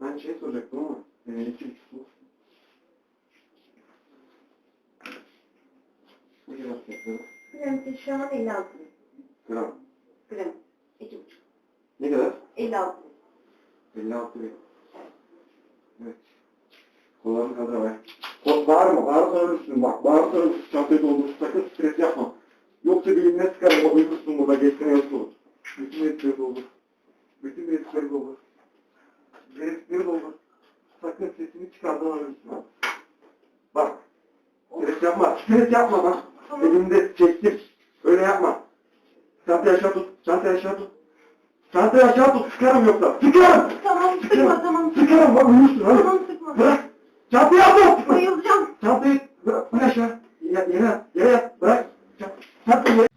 Ben şey soracaktım ama. E, iki su. Ne kadar fiyatları? Kremsi şu an 56 Gram. gram. 2,5. Ne kadar? 56 56 bin. Evet. Kollarını kaldır be. Kol bağırma, bağırırsan ölürsün bak. Bağırırsan ölürsün, çantayı doldur. Sakın stres yapma. Yoksa bilimine sıkarım, o uyursun burada, geçsene yok olur. Bütün resimleri doldur. Bütün resimleri doldur. Sakın sesini çıkardan ölürsün. Bak. Stres yapma, stres yapma bak. Tamam. Elimde çektim. Öyle yapma. Çantayı aşağı tut, çantayı aşağı tut. Çantayı aşağı tut, sıkarım yoksa. Sıkarım! Tamam sıkma tamam. Sıkarım bak uyursun hadi. Tamam sıkma. Bırak. Çantayı at. Bayılacağım. Çantayı bırak. Bırak aşağı. Yere, yere, yere yat. Bırak. Çant- Çantayı.